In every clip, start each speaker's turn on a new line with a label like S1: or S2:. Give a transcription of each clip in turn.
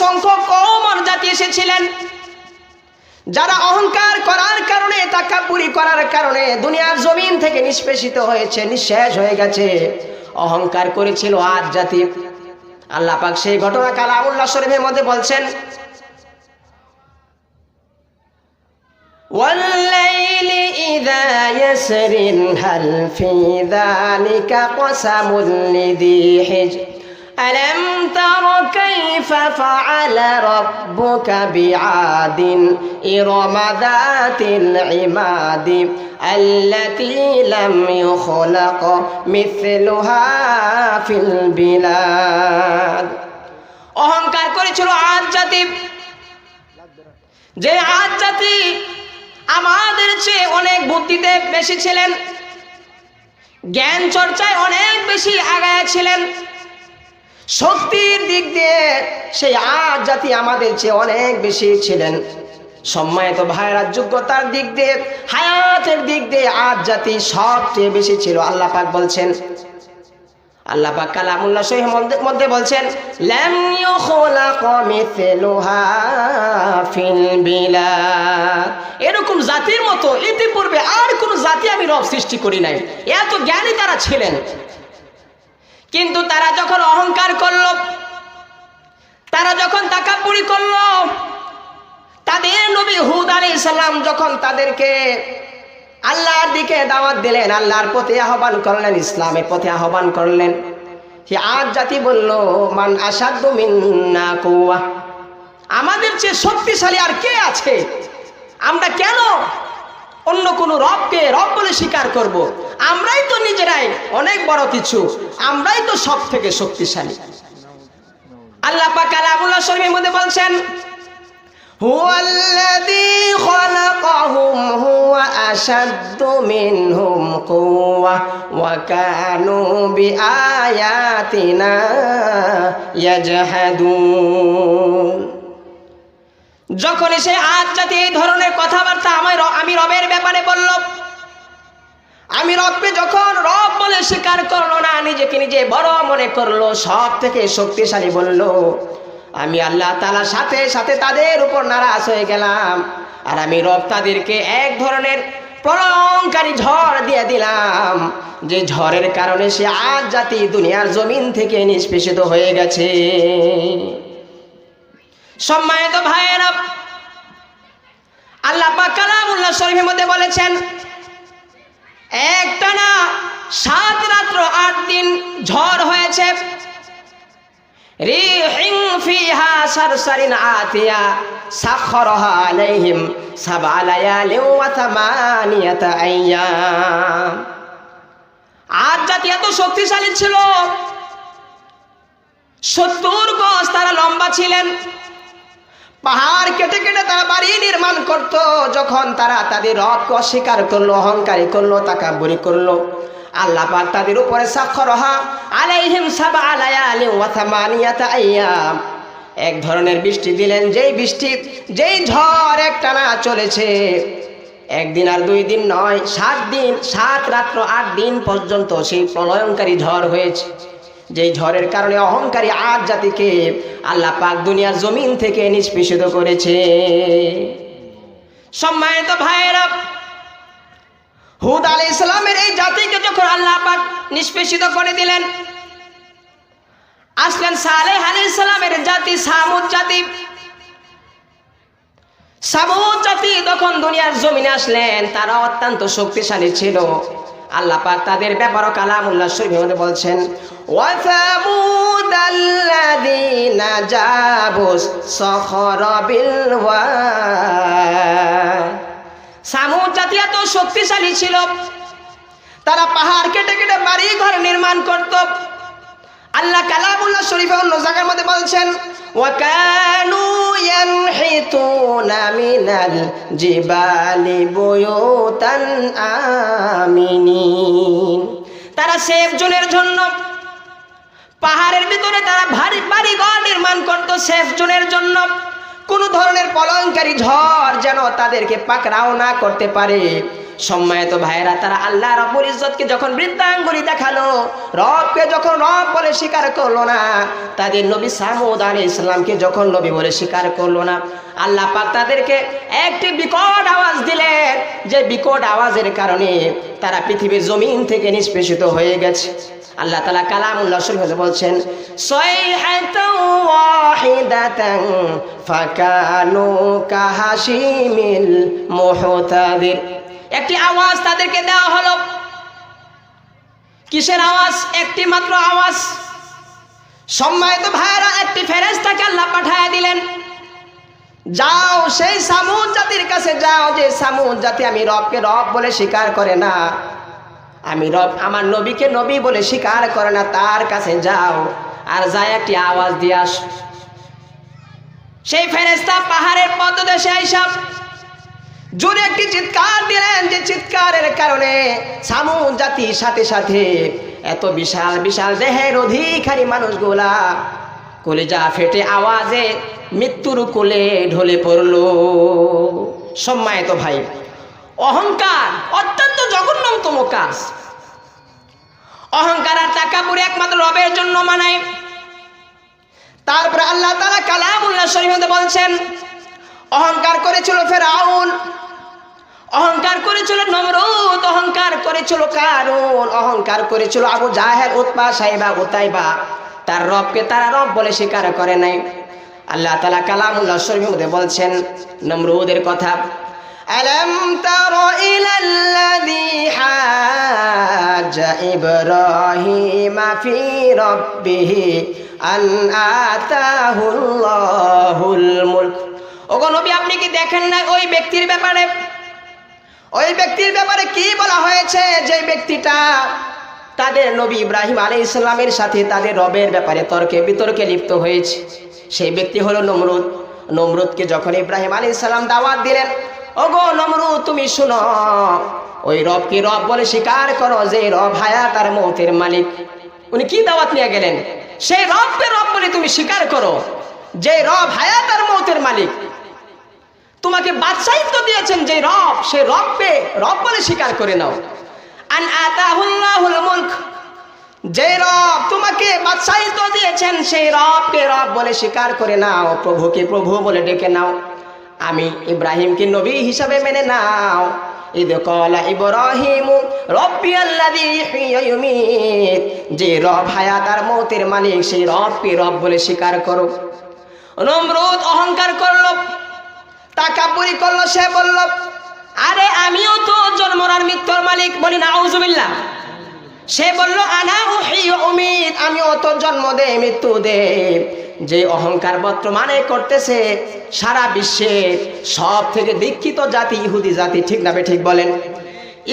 S1: অসংখ্য কৌমর জাতি এসেছিলেন যারা অহংকার করার কারণে তাকাবুরি করার কারণে দুনিয়ার জমিন থেকে নিষ্পেষিত হয়েছে নিঃশেষ হয়ে গেছে অহংকার করেছিল আজ জাতি আল্লাহ পাক সেই ঘটনা কালামুল্লাহ শরীফের মধ্যে বলছেন والليل إذا يسر هل في ذلك قسم لذي حجر ألم تر كيف فعل ربك بعاد إرم ذات العماد التي لم يخلق مثلها في البلاد অহংকার করেছিল আজ জাতি যে আজ জাতি আমাদের চেয়ে অনেক বুদ্ধিতে বেশি ছিলেন জ্ঞান চর্চায় অনেক বেশি আগায় ছিলেন শক্তির দিক দিয়ে সেই আজ জাতি আমাদের চেয়ে অনেক বেশি ছিলেন। সম্মানিত ভাইয়েরা, যোগ্যতার দিক দিয়ে, হায়াতের দিক দিয়ে আজ জাতি সবচেয়ে বেশি ছিল, আল্লাহ পাক বলছেন। আল্লাহ পাক কালামুল্লাহ সহিহ মধ্যে বলছেন, লাম ইউখলাক ফিল বিলাদ। এরকম জাতির মতো ইতিপূর্বে আর কোন জাতি আমি রব সৃষ্টি করি নাই। এত জ্ঞানী তারা ছিলেন। কিন্তু তারা যখন অহংকার করল, তারা যখন তাকাপুরি করল, তাদের নবী হুদ আলাইহিস ইসলাম যখন তাদেরকে আল্লাহর দিকে দাওয়াত দিলেন, আল্লাহর পথে আহ্বান করলেন, ইসলামের পথে আহ্বান করলেন, সে আজ জাতি বলল, মান কুয়া আমাদের চেয়ে শক্তিশালী আর কে আছে? আমরা কেন অন্য কোনো রবকে রব বলে স্বীকার করব। আমরাই তো নিজেরাই অনেক বড় কিছু আমরাই তো সব থেকে শক্তিশালী আল্লাহ পাক কালামুল্লাহ শরীফের মধ্যে বলছেন هو الذي خلقهم هو أشد منهم قوة وكانوا بآياتنا يجحدون যখন সে আজ জাতি এই ধরনের কথাবার্তা আমার আমি রবের ব্যাপারে বলল, আমি রবকে যখন রব বলে স্বীকার করল না, নিজেকে নিজে বড় মনে করল, সব থেকে শক্তিশালী বলল, আমি আল্লাহ তালার সাথে সাথে তাদের উপর নারাজ হয়ে গেলাম, আর আমি রব তাদেরকে এক ধরনের প্রলয়ঙ্কারী ঝড় দিয়ে দিলাম, যে ঝড়ের কারণে সে আজ জাতি দুনিয়ার জমিন থেকে নিষ্পেষিত হয়ে গেছে। সম্মানিত ভাইয়েরা, আল্লাহ পাক কালামুল্লাহ শরীফের মধ্যে বলেছেন, একটানা সাত রাত্র আট দিন ঝড় হয়েছে। আজ জাতি এত শক্তিশালী ছিল, সত্তর গজ তারা লম্বা ছিলেন। পাহাড় কেটে কেটে তারা বাড়ি নির্মাণ করত, যখন তারা তাদের রথকে অস্বীকার করল, অহংকারী করল, তাকাবুরি করল। আল্লাহ পাক তাদের উপরে সাক্ষরহা আলাইহিম সাবা আলায়ালি ওয়া থামানিয়াতা আইয়াম। এক ধরনের বৃষ্টি দিলেন, যেই বৃষ্টি, যেই ঝড় একটানা চলেছে। একদিন আর দুই দিন নয়, সাত দিন, সাত রাত্র আট দিন পর্যন্ত সেই প্রলয়ঙ্কারী ঝড় হয়েছে। যেই ঝড়ের কারণে অহংকারী আজ জাতিকে আল্লাহ পাক দুনিয়ার জমিন থেকে নিষ্পেষিত করেছে। সম্মানিত ভাইয়েরা, হুদ আলী ইসলামের এই জাতিকে যখন আল্লাহ পাক নিষ্পেষিত করে দিলেন, আসলেন সালেহ আলী ইসলামের জাতি সামুদ জাতি। সামুদ জাতি তখন দুনিয়ার জমিনে আসলেন, তারা অত্যন্ত শক্তিশালী ছিল। আল্লাহ পাক তাদের ব্যাপারও কালামুল্লাহ শরীফে বলছেন, ওয়াসামুদাল্লাযীনা জাবুস সখরা বিল সামুদ জাতি এত শক্তিশালী ছিল, তারা পাহাড় কেটে কেটে বাড়ি ঘর নির্মাণ করত আল্লাহ কালামুল্লাহ শরীফে অন্য জায়গার মধ্যে বলছেন وكانوا ينحتون من الجبال بيوتا آمنين তারা সেফ জোনের জন্য পাহাড়ের ভিতরে তারা ভারী বাড়ি ঘর নির্মাণ করত সেফ জোনের জন্য কোনো ধরনের পলঙ্কারী ঝড় যেন তাদেরকে পাকড়াও না করতে পারে সম্মানিত ভাইয়েরা, তারা আল্লাহ রব্বুল ইজ্জতকে যখন বৃদ্ধাঙ্গুলি দেখাল, রবকে যখন রব বলে স্বীকার করল না, তাদের নবী সামুদ আলী ইসলামকে যখন নবী বলে স্বীকার করল না, আল্লাহ পাক তাদেরকে একটি বিকট আওয়াজ দিলেন। যে বিকট আওয়াজের কারণে তারা পৃথিবীর জমিন থেকে নিষ্পেষিত হয়ে গেছে। আল্লাহ তালা কালামুল্লাহ শরীফ বলছেন ফাকানু কাহাশিমিল মুহতাদির। একটি আওয়াজ তাদেরকে দেওয়া হলো। কিসের আওয়াজ? একটি মাত্র আওয়াজ। সম্মানিত ভাইয়েরা, একটি ফেরেস্তাকে আল্লাহ পাঠায় দিলেন। যাও সেই সামুদ জাতির কাছে যাও, যে সামুদ জাতি আমি রবকে রব বলে স্বীকার করে না। আমি রব আমার নবীকে নবী বলে স্বীকার করে না, তার কাছে যাও আর যায় একটি আওয়াজ দিয়ে আস। সেই ফেরেস্তা পাহাড়ের পদ্মদেশে আইসব জোরে একটি চিৎকার দিলেন যে চিৎকারের কারণে সামুদ জাতির সাথে সাথে এত বিশাল বিশাল দেহের অধিকারী মানুষগুলা কলেজা ফেটে আওয়াজে মৃত্যুর কোলে ঢলে পড়ল। সম্মানিত ভাই, অহংকার অত্যন্ত জঘন্যতম কাজ। অহংকার আর টাকা পুরে একমাত্র রবের জন্য মানায়। তারপরে আল্লাহ তালা কালামুল্লাহ শরীফতে বলছেন অহংকার করেছিল ফেরাউন অহংকার করেছিল নমরুদ অহংকার করেছিল কারুন অহংকার করেছিল আবু জাহের উৎপা সাহেবা উতাইবা তার রবকে তারা রব বলে স্বীকার করে নাই আল্লাহ তালা কালামুল্লাহ শরীফের মধ্যে বলছেন নমরুদের কথা ألم تر إلى الذي حاج إبراهيم في ربه أن آتاه الله الملك ওগো নবী, আপনি কি দেখেন না ওই ব্যক্তির ব্যাপারে? ওই ব্যক্তির ব্যাপারে কি বলা হয়েছে? যে ব্যক্তিটা তাদের নবী ইব্রাহিম আলী ইসলামের সাথে তাদের রবের ব্যাপারে তর্কে বিতর্কে লিপ্ত হয়েছে। সেই ব্যক্তি হলো নমরুদ। নমরুদকে যখন ইব্রাহিম আলী ইসলাম দাওয়াত দিলেন, ওগো নমরুদ, তুমি শুনো, ওই রবকে রব বলে স্বীকার করো যে রব হায়া তার মৌতের মালিক? উনি কি দাওয়াত নিয়ে গেলেন? সেই রবকে রব বলে তুমি স্বীকার করো যে রব হায়া তার মৌতের মালিক। তোমাকে বাদশাহিত্ব দিয়েছেন যে রব, সে রবকে রব বলে স্বীকার করে নাও। আন আতাহুল্লাহুল মুলক, যে রব তোমাকে বাদশাহিত্ব দিয়েছেন, সেই রবকে রব বলে স্বীকার করে নাও। প্রভুকে প্রভু বলে ডেকে নাও। আমি ইব্রাহিমকে নবী হিসাবে মেনে নাও। ঈদ কলা ইব্রাহিম রব্বি আল্লাযী ইউমীত। যে রব হায়াত আর মৌতের মালিক, সেই রবকে রব বলে স্বীকার করো। নমরুদ অহংকার করল তাকাবুরি করল, সে বলল, আরে আমিও তো জন্মরার মৃত্যুর মালিক বলি না আউজুবিল্লাহ সে বলল, আনা উমিদ আমি অত জন্ম দে, মৃত্যু দে। যে অহংকার বর্তমানে করতেছে, সারা বিশ্বে সব থেকে দীক্ষিত জাতি ইহুদি জাতি, ঠিক না ঠিক বলেন?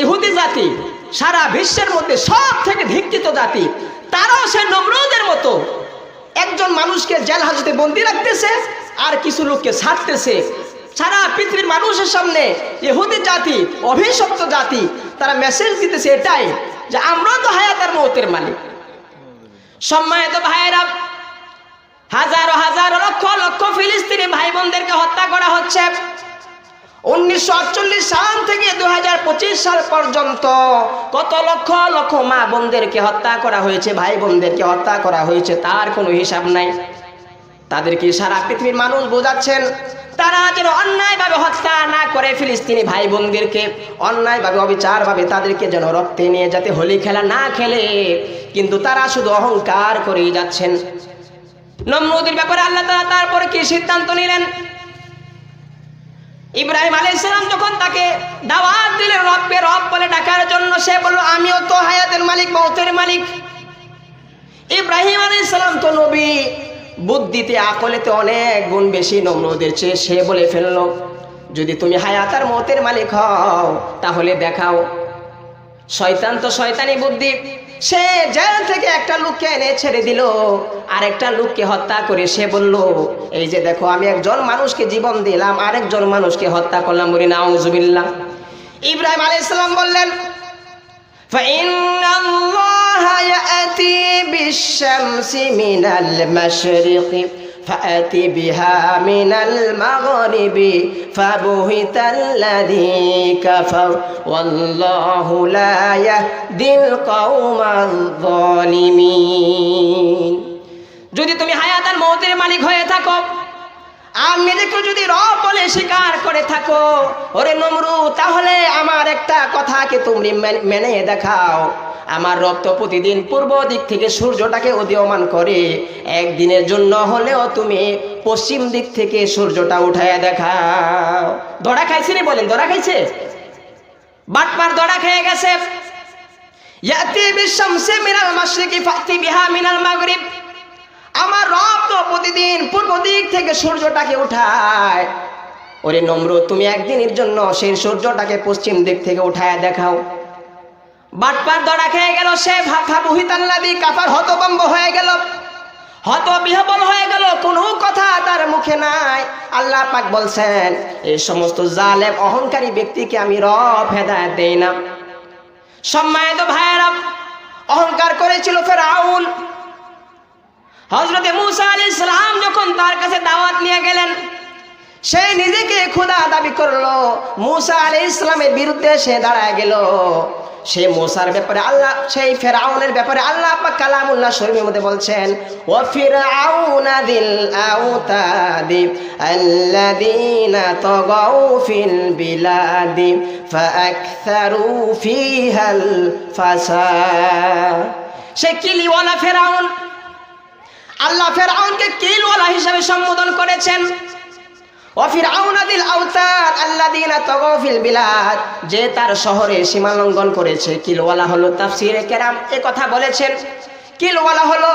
S1: ইহুদি জাতি সারা বিশ্বের মধ্যে সব থেকে দীক্ষিত জাতি, তারাও সে নমরুদের মতো। একজন মানুষকে জেল হাজতে বন্দি রাখতেছে, আর কিছু লোককে ছাড়তেছে সারা পৃথিবীর মানুষের সামনে ইহুদি জাতি, অভিশপ্ত জাতি, তারা মেসেজ দিতেছে এটাই যে আমরা তো হায়াতের মৌতের মালিক। সম্মানিত ভাইয়েরা, হাজারো হাজার লক্ষ লক্ষ ফিলিস্তিনি ভাই বোনদেরকে হত্যা করা হচ্ছে। উনিশশো আটচল্লিশ সাল থেকে দু হাজার পঁচিশ সাল পর্যন্ত কত লক্ষ লক্ষ মা বোনদেরকে হত্যা করা হয়েছে, ভাই বোনদেরকে হত্যা করা হয়েছে, তার কোনো হিসাব নাই। তাদেরকে সারা পৃথিবীর মানুষ বোঝাচ্ছেন তারা যেন অন্যায়ভাবে হত্যা না করে ফিলিস্তিনি ভাই বোনদেরকে অন্যায়ভাবে, অবিচারভাবে তাদেরকে যেন রক্তে নিয়ে যাতে হোলি খেলা না খেলে। কিন্তু তারা শুধু অহংকার করেই যাচ্ছেন। নমরুদের ব্যাপারে আল্লাহ তালা তারপরে কি সিদ্ধান্ত নিলেন? ইব্রাহিম আলাইসালাম যখন তাকে দাওয়াত দিলেন রবকে, রব বলে ডাকার জন্য, সে বলল, আমিও তো হায়াতের মালিক মৌতের মালিক। ইব্রাহিম আলাইসালাম তো নবী। বুদ্ধিতে, আকলেতে অনেক গুণ বেশি নম্রদের চেয়ে সে বলে ফেলল, যদি তুমি হায়াতার মতের মালিক হও, তাহলে দেখাও। শয়তান তো শয়তানি বুদ্ধি। সে জেল থেকে একটা লোককে এনে ছেড়ে দিল আর একটা লোককে হত্যা করে সে বলল, এই যে দেখো, আমি একজন মানুষকে জীবন দিলাম, আরেকজন মানুষকে হত্যা করলাম বলি না ইব্রাহিম আলাইহিস সালাম বললেন يأتي بالشمس من المشرق فأت بها من المغرب فبهت الذي كفر والله لا يهدي القوم الظالمين যদি তুমি হায়াতান মৌতের মালিক হয়ে থাকো আর নিজেকে যদি রব বলে স্বীকার করে থাকো ওরে নমরু তাহলে আমার একটা কথাকে তুমি মেন- মেনে দেখাও আমার রক্ত প্রতিদিন পূর্ব দিক থেকে সূর্যটাকে উদীয়মান করে। একদিনের জন্য হলেও তুমি পশ্চিম দিক থেকে সূর্যটা উঠায় দেখাও। দড়া খাইছে নি বলেন, দড়া খাইছে? বাটপার দড়া খেয়ে গেছে। ইয়াতি বিশামসি মিনাল মাশরিকি ফাতি বিহা মিনাল মাগরিব। আমার রব তো প্রতিদিন পূর্ব দিক থেকে সূর্যটাকে উঠায়। ওরে নম্র তুমি একদিনের জন্য সেই সূর্যটাকে পশ্চিম দিক থেকে উঠায় দেখাও। বাটপার দড়া খেয়ে গেল সে ভাবা বুহিতাল্লাদি কাপার হতবম্ব হয়ে গেল। হত বিহবল হয়ে গেল, কোনো কথা তার মুখে নাই। আল্লাহ পাক বলছেন এই সমস্ত জালেম, অহংকারী ব্যক্তিকে আমি রব হেদায়ত দেই না। সম্মানিত ভাইয়েরা, অহংকার করেছিল ফেরাউন। হজরতে মুসা আলী ইসলাম যখন তার কাছে দাওয়াত নিয়ে গেলেন, সে নিজেকে খোদা দাবি করল। মুসা আলী ইসলামের বিরুদ্ধে সে দাঁড়ায় গেল। সে মোসার ব্যাপারে আল্লাহ, সেই ফেরাউনের ব্যাপারে আল্লাহ পাক কালামুল্লাহ শরীফের মধ্যে বলছেন, ও ফিরাউনা দিল আউতাদি আল্লাযীনা তাগাউ ফিল বিলাদি ফাআকথারু ফিহাল ফাসাদ। সে কিলিওয়ালা ফেরাউন, আল্লাহ ফেরাউনকে কিলওয়ালা হিসাবে সম্বোধন করেছেন। যে তার শহরে সীমা লঙ্ঘন করেছে। কিলওয়ালা হলো তাফসিরে কেরাম, এ কথা বলেছেন। কিলওয়ালা হলো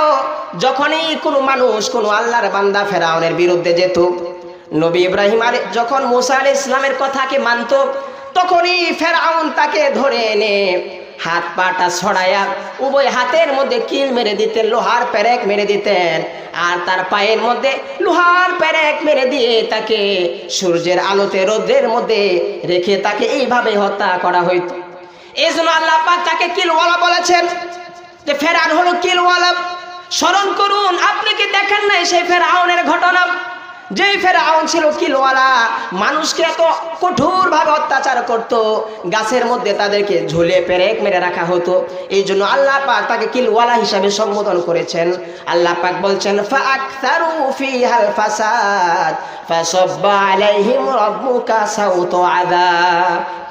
S1: যখনই কোনো মানুষ কোনো আল্লাহর বান্দা ফেরাউনের বিরুদ্ধে যেত, নবী ইব্রাহিম আলী, যখন মুসা আলী ইসলামের কথাকে মানত, তখনই ফেরাউন তাকে ধরে এনে হাত পাটা ছড়ায়া উভয় হাতের মধ্যে কিল মেরে দিতেন, লোহার প্যারেক মেরে দিতেন। আর তার পায়ের মধ্যে লোহার প্যারেক মেরে দিয়ে তাকে সূর্যের আলোতে, রোদ্রের মধ্যে রেখে তাকে এইভাবে হত্যা করা হইত। এই জন্য আল্লাহ পাক তাকে কিলওয়ালা বলেছেন যে ফেরান হলো কিলওয়ালা। স্মরণ করুন, আপনি কি দেখেন নাই সেই ফেরাউনের ঘটনা? যেই ফেরাউন ছিল কিলওয়ালা, মানুষকে এত কঠোরভাবে অত্যাচার করত, গাছের মধ্যে তাদেরকে ঝুলে পেরেক মেরে রাখা হতো। এই জন্য আল্লাহ পাক তাকে কিলওয়ালা হিসাবে সম্বোধন করেছেন। আল্লাহ পাক বলছেন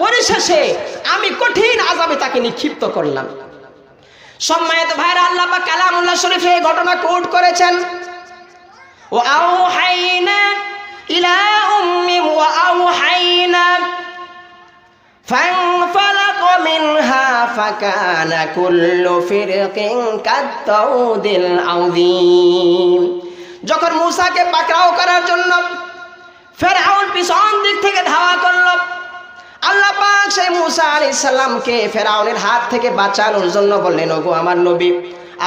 S1: পরিশেষে আমি কঠিন আযাবে তাকে নিক্ষিপ্ত করলাম। সম্মানিত ভাইরা, আল্লাহ পাক কালামুল্লাহ শরীফে এই ঘটনা কোট করেছেন। وأوحينا إلى أم وأوحينا فانفلق منها فكان كل فرق كالطود العظيم যখন মূসাকে পাকড়াও করার জন্য ফেরাউন পিছন দিক থেকে ধাওয়া করল আল্লাহ পাক সেই মুসা আলাইহিস সালামকে ফেরাউনের হাত থেকে বাঁচানোর জন্য বললেন ওগো আমার নবী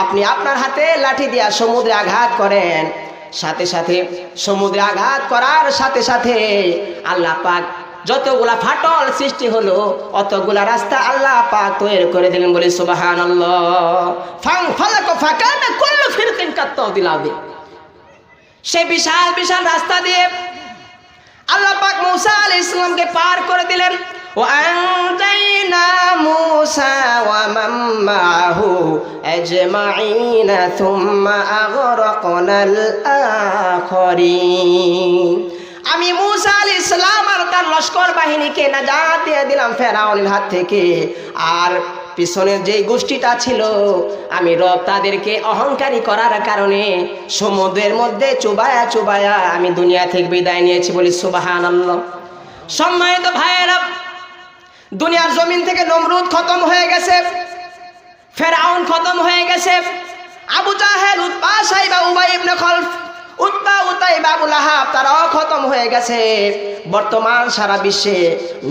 S1: আপনি আপনার হাতে লাঠি দিয়া সমুদ্রে আঘাত করেন সাথে সাথে সমুদ্রে আঘাত করার সাথে সাথে আল্লাহ পাক যতগুলা ফাটল সৃষ্টি হলো, অতগুলা রাস্তা আল্লাহ পাক তৈরি করে দিলেন বলে সুবাহান সে বিশাল বিশাল রাস্তা দিয়ে আল্লাহ পাক মুসা আলাইহিস সালামকে পার করে দিলেন। وأنجينا موسى ومن معه أجمعين ثم أغرقنا الآخرين আমি মুসা আলী ইসলাম আর তার লস্কর বাহিনীকে নাজাত দিয়ে দিলাম ফেরাউনের হাত থেকে আর পিছনের যেই গোষ্ঠীটা ছিল আমি রব তাদেরকে অহংকারী করার কারণে সমুদ্রের মধ্যে চুবায়া চুবায়া আমি দুনিয়া থেকে বিদায় নিয়েছি বলি সুবাহান সম্মানিত ভাইয়েরা দুনিয়ার জমিন থেকে নমরুদ খতম হয়ে গেছে, ফেরাউন খতম হয়ে গেছে। আবু জাহেল উৎপা সাইবা, উবাই ইবনে খলফ উৎপা উতাই বাবুল আহাব তারাও খতম হয়ে গেছে। বর্তমান সারা বিশ্বে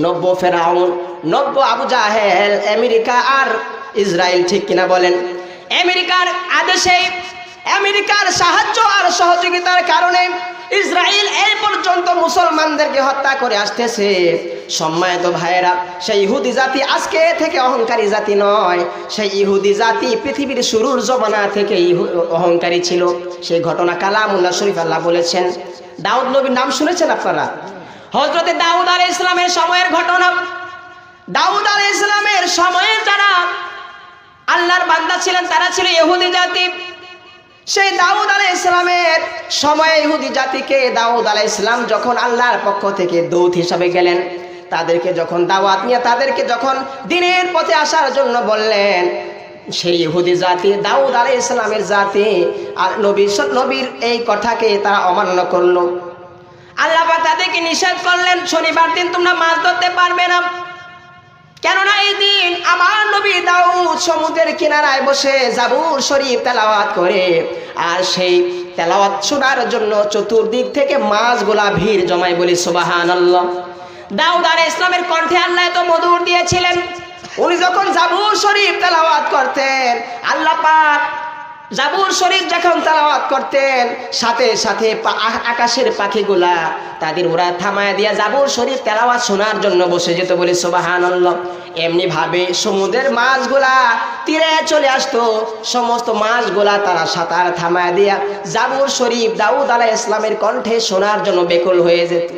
S1: নব্য ফেরাউন, নব্য আবু জাহেল, আমেরিকা আর ইসরায়েল ঠিক কিনা বলেন? আমেরিকার আদেশে, আমেরিকার সাহায্য আর সহযোগিতার কারণে ইসরায়েল এই পর্যন্ত মুসলমানদেরকে হত্যা করে আসতেছে। সম্মানিত ভাইয়েরা, সেই ইহুদি জাতি আজকে থেকে অহংকারী জাতি নয়। সেই ইহুদি জাতি পৃথিবীর শুরুর জমানা থেকে অহংকারী ছিল। সেই ঘটনা কালামুল্লাহ শরীফ আল্লাহ বলেছেন। দাউদ নবীর নাম শুনেছেন আপনারা? হজরতে দাউদ আল ইসলামের সময়ের ঘটনা। দাউদ আল ইসলামের সময়ের যারা আল্লাহর বান্দা ছিলেন, তারা ছিল ইহুদি জাতি। সেই দাউদ আলাই ইসলামের সময়ে ইহুদি জাতিকে দাউদ আলাই ইসলাম যখন আল্লাহর পক্ষ থেকে দৌত হিসাবে গেলেন, তাদেরকে যখন দাওয়াত নিয়ে, তাদেরকে যখন দিনের পথে আসার জন্য বললেন, সেই ইহুদি জাতি, দাউদ আলাই ইসলামের জাতি আর নবী নবীর এই কথাকে তারা অমান্য করল। আল্লাহ তাদেরকে নিষেধ করলেন, শনিবার দিন তোমরা মাছ ধরতে পারবে না কেননা এই দিন আমার নবী দাউদ সমুদ্রের কিনারায় বসে জাবুর শরীফ তেলাওয়াত করে। আর সেই তেলাওয়াত শোনার জন্য চতুর্দিক থেকে মাছগুলা ভিড় জমায় বলি সুবাহান আল্লাহ দাউদ আর ইসলামের কণ্ঠে আল্লাহ তো মধুর দিয়েছিলেন। উনি যখন জাবুর শরীফ তেলাওয়াত করতেন, আল্লাহ পাক জাবুর শরীফ যখন তেলাওয়াত করতেন, সাথে সাথে আকাশের পাখিগুলা, তাদের ওরা থামায় দিয়া জাবুর শরীফ তেলাওয়াত শোনার জন্য বসে যেত বলে, সোবাহানল্লাহ। এমনি ভাবে সমুদ্রের মাছগুলা তীরে চলে আসতো। সমস্ত মাছগুলা তারা সাঁতার থামায় দিয়া জাবুর শরীফ দাউদ আলাহ ইসলামের কণ্ঠে শোনার জন্য বেকুল হয়ে যেত।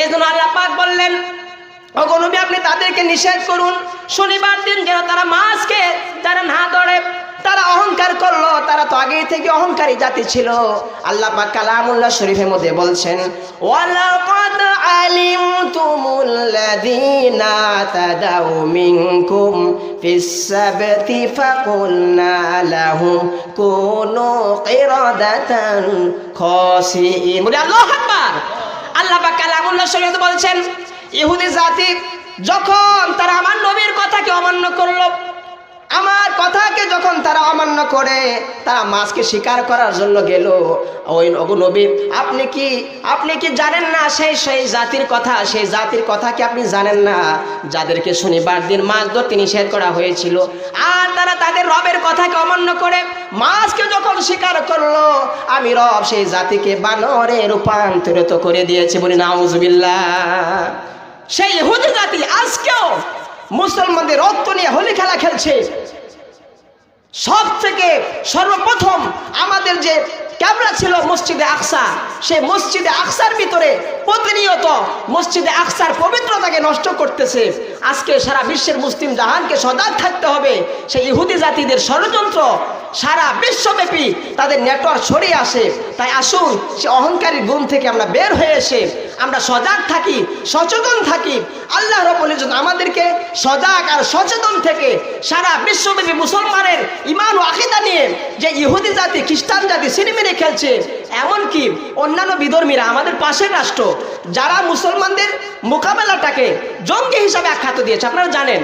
S1: এই জন্য আল্লাহ পাক বললেন অগনবী আপনি তাদেরকে নিষেধ করুন। শনিবার দিন যেন তারা মাছকে তারা না ধরে তারা অহংকার করল তারা তো আগে থেকে অহংকারী জাতি ছিল। আল্লাহ পাক কালামুল্লাহ শরীফের মধ্যে বলছেন, ওয়ালাকাদ আলিমতুমুল্লাযীনা তাদাউ মিনকুম ফিস সাবতি ফাকুলনা লাহুম কুনু কিরাদাতান খাসিইন বলে, আল্লাহু আকবার! আল্লাহ পাক কালামুল্লাহ শরীফে বলছেন, ইহুদি জাতি যখন তারা আমার নবীর কথাকে অমান্য করল আমার কথাকে যখন তারা অমান্য করে, তারা মাছকে শিকার করার জন্য গেল। ওই নবী আপনি কি আপনি কি জানেন না সেই সেই জাতির কথা? সেই জাতির কথা কি আপনি জানেন না? যাদেরকে শনিবার দিন মাছ ধরতে নিষেধ করা হয়েছিল। আর তারা তাদের রবের কথাকে অমান্য করে মাছকে যখন শিকার করল, আমি রব সেই জাতিকে বানরে রূপান্তরিত করে দিয়েছি বলি নাউজুবিল্লাহ। সেই ইহুদি জাতি আজকেও মুসলমানদের রক্ত নিয়ে হোলি খেলা খেলছে। সব থেকে সর্বপ্রথম আমাদের যে ক্যামেরা ছিল মসজিদে আকসা সে মসজিদে আকসার ভিতরে প্রতিনিয়ত মসজিদে আকসার পবিত্রতাকে নষ্ট করতেছে। আজকে সারা বিশ্বের মুসলিম জাহানকে সজাগ থাকতে হবে। সেই ইহুদি জাতিদের ষড়যন্ত্র সারা বিশ্বব্যাপী তাদের নেটওয়ার্ক ছড়িয়ে আসে। তাই আসুন, সে অহংকারী গুণ থেকে আমরা বের হয়ে এসে আমরা সজাগ থাকি, সচেতন থাকি। আল্লাহ রবুল আমাদেরকে সজাগ আর সচেতন থেকে সারা বিশ্বব্যাপী মুসলমানের ইমান ও আকিদা নিয়ে যে ইহুদি জাতি, খ্রিস্টান জাতি সিনেমিনে খেলছে, এমনকি অন্যান্য বিধর্মীরা আমাদের পাশের রাষ্ট্র, যারা মুসলমানদের মোকাবেলাটাকে জঙ্গি হিসাবে আখ্যাত দিয়েছে। আপনারা জানেন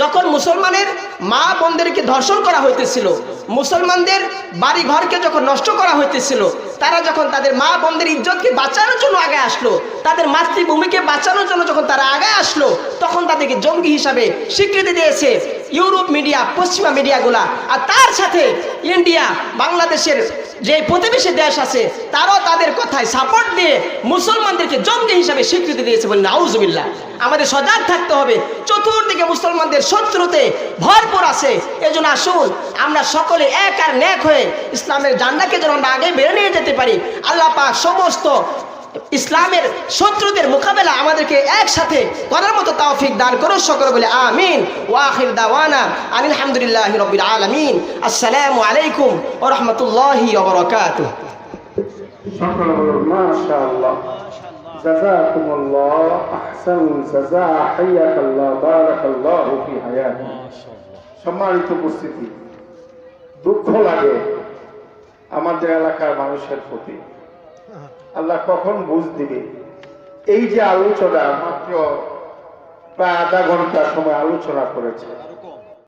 S1: যখন মুসলমানের মা বোনদেরকে ধর্ষণ করা হইতেছিল, মুসলমানদের বাড়ি ঘরকে যখন নষ্ট করা হইতেছিল, তারা যখন তাদের মা বোনদের ইজ্জতকে বাঁচানোর জন্য আগে আসলো, তাদের মাতৃভূমিকে বাঁচানোর জন্য যখন তারা আগে আসলো, তখন তাদেরকে জঙ্গি হিসাবে স্বীকৃতি দিয়েছে ইউরোপ মিডিয়া, পশ্চিমা মিডিয়াগুলা। আর তার সাথে ইন্ডিয়া, বাংলাদেশের যে প্রতিবেশী দেশ আছে, তারাও তাদের কথায় সাপোর্ট দিয়ে মুসলমানদেরকে জঙ্গি হিসাবে স্বীকৃতি দিয়েছে বলে নাউজুবিল্লাহ। আমাদের সজাগ থাকতে হবে। চতুর্দিকে মুসলমানদের শত্রুতে ভরপুর আছে। এজন্য আসুন, আমরা সকলে এক আর ন্যাক হয়ে ইসলামের জান্নাকে যেন আমরা আগে বেড়ে নিয়ে যেতে পারি। আল্লাহ পাক সমস্ত ইসলামের শত্রুদের মোকাবেলা আমাদেরকে একসাথে করার মতো তৌফিক দান করো সকলে বলে আমিন। ওয়াখির দাওয়ানা আনিল হামদুলিল্লাহ রবিল আলামিন। আসসালামু আলাইকুম ওয়া রাহমাতুল্লাহি ওয়া বারাকাতুহু।
S2: সকলে বলুন মাশাআল্লাহ। জাযাকুমুল্লাহ আহসানুল জাযা হাইয়াকাল্লাহ বারাকাল্লাহু ফি হায়াতি। সম্মানিত উপস্থিতি দুঃখ লাগে আমাদের এলাকার মানুষের প্রতি। আল্লাহ কখন বুঝ দিবে? এই যে আলোচনা মাত্র প্রায় আধা ঘণ্টা সময় আলোচনা করেছে।